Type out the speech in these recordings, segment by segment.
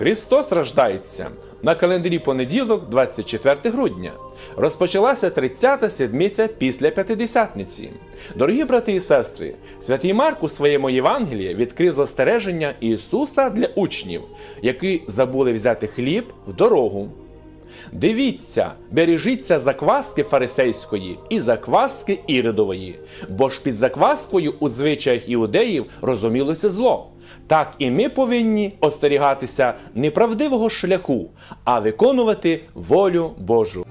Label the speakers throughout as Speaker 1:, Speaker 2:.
Speaker 1: Христос рождається на календарі понеділок, 24 грудня. Розпочалася 30-та седмиця після П'ятидесятниці. Дорогі брати і сестри, святий Марк у своєму Євангелії відкрив застереження Ісуса для учнів, які забули взяти хліб в дорогу. Дивіться, бережіться закваски фарисейської і закваски іридової, бо ж під закваскою у звичаях іудеїв розумілося зло. Так і ми повинні остерігатися неправдивого шляху, а виконувати волю Божу.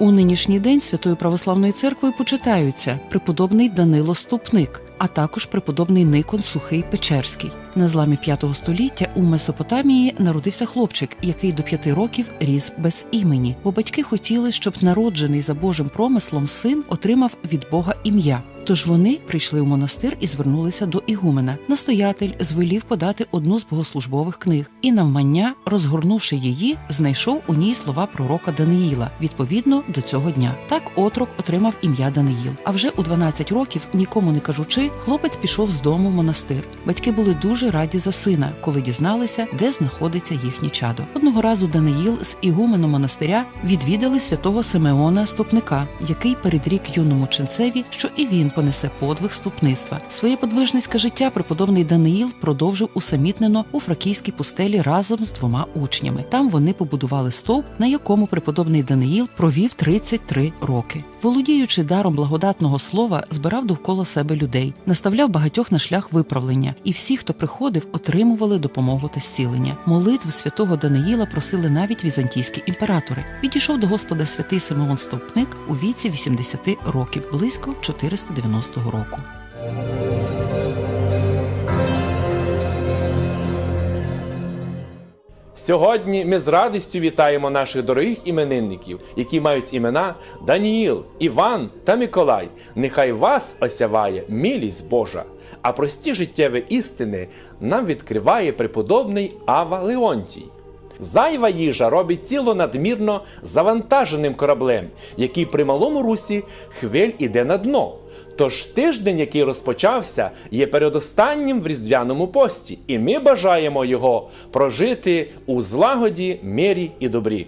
Speaker 2: У нинішній день Святою Православною церквою почитаються преподобний Данило Ступник, а також преподобний Никон Сухий Печерський. На зламі V століття у Месопотамії народився хлопчик, який до п'яти років ріс без імені, бо батьки хотіли, щоб народжений за Божим промислом син отримав від Бога ім'я. Тож вони прийшли у монастир і звернулися до ігумена. Настоятель звелів подати одну з богослужбових книг, і навмання, розгорнувши її, знайшов у ній слова пророка Даниїла відповідно до цього дня. Так отрок отримав ім'я Даниїл. А вже у 12 років, нікому не кажучи, хлопець пішов з дому в монастир. Батьки були дуже раді за сина, коли дізналися, де знаходиться їхнє чадо. Одного разу Даниїл з ігуменом монастиря відвідали святого Симеона Стопника, який передрік юному ченцеві, що і понесе подвиг ступництва. Своє подвижницьке життя преподобний Даниїл продовжив усамітнено у фракійській пустелі разом з двома учнями. Там вони побудували стовп, на якому преподобний Даниїл провів 33 роки. Володіючи даром благодатного слова, збирав довкола себе людей, наставляв багатьох на шлях виправлення, і всі, хто приходив, отримували допомогу та зцілення. Молитв святого Даниїла просили навіть візантійські імператори. Відійшов до Господа святий Симеон Стовпник у віці 80 років, близько 490 року.
Speaker 1: Сьогодні ми з радістю вітаємо наших дорогих іменинників, які мають імена Даніїл, Іван та Миколай. Нехай вас осяває милість Божа, а прості життєві істини нам відкриває преподобний Ава Леонтій. Зайва їжа робить тіло надмірно завантаженим кораблем, який при малому русі хвиль іде на дно. Тож тиждень, який розпочався, є передостаннім в різдвяному пості, і ми бажаємо його прожити у злагоді, мирі і добрі.